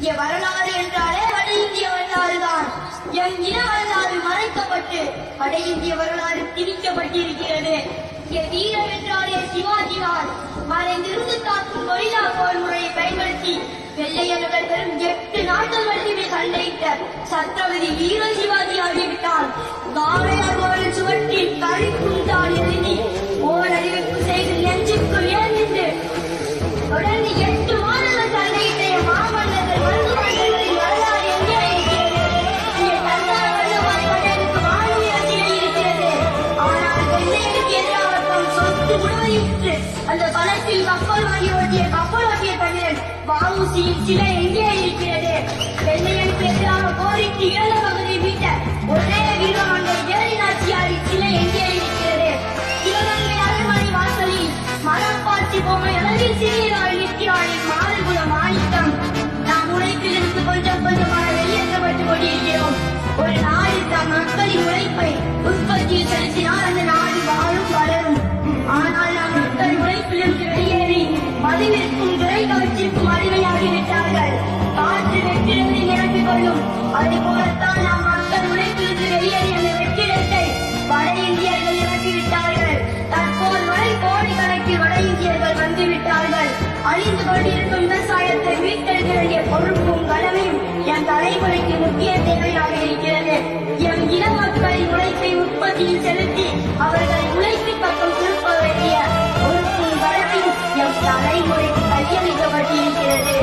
இங்க வரலாறு என்றாலே வட இந்திய வரலாறு தான். எம் இன வரலாறு மறைக்கப்பட்டு வட இந்திய வரலாறு திணிக்கப்பட்டிருக்கிறது. இங்க வீரர் என்றாலே சிவாஜிதான் மறைந்திருந்து காக்கும் கொரிலா போர் முறையை பயன்படுத்தி வெள்ளையர்கள் பெரும் எட்டு நாட்கள் மட்டுமே சண்டையிட்ட சத்ரபதி வீர சிவாஜி ஆகிவிட்டால் காளையார் ஒரு சுவற்றில் கழிக்குண்டால் பெற்று அந்த பணத்தில் கப்பல் வாங்கி ஓட்டிய கப்பல் ஓட்டிய தமிழன் வாவுசியின் சிலை எங்கே இருக்கிறது? வெள்ளையனுக்கு அழிந்து கொண்டிருக்கும் விவசாயத்தை மீட்டெடுக்க வேண்டிய பொறுப்பும் கடமையும் என் தலைமுறைக்கு முக்கிய தேவையாக இருக்கிறது. எம் இன மக்களின் உழைப்பை உற்பத்தியில் செலுத்தி அவர்களை உழைப்பு பக்கம் திருப்ப வேண்டிய பொறுப்பும் கடமையும் எம் தலைமுறைக்கு கையளிக்கப்பட்டிருக்கிறது